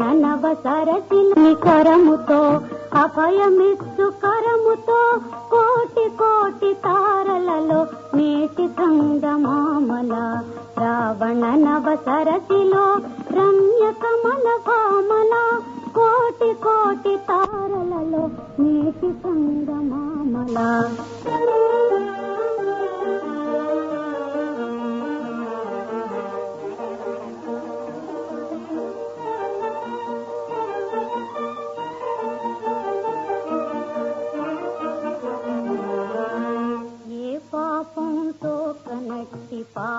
నవ సరసిని కరముతో కోటి కోటి తారలలో నేటి సంగమామల రావణ నవ సరసిలో రమ్య కమల భామల కోటి కోటి తారలలో నేటి సంగమామల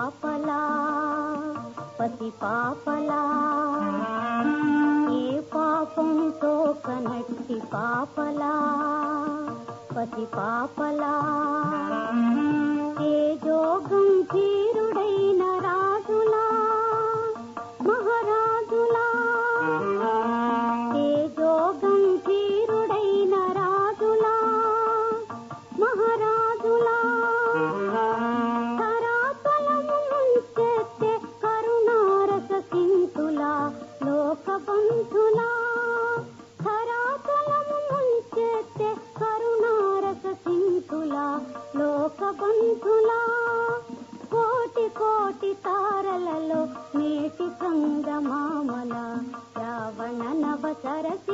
పాపలా పతి పాపలా. ఏ పాపంతో కనట్టి పాపలా పతి పాపలా. లోకబంధులా కరాతలము ముంచెత్తే కరుణారస సింతులా. లోకబంధులా కోటి కోటి తారలలో నీటి సంగమామల రావణ నవ సరసిలో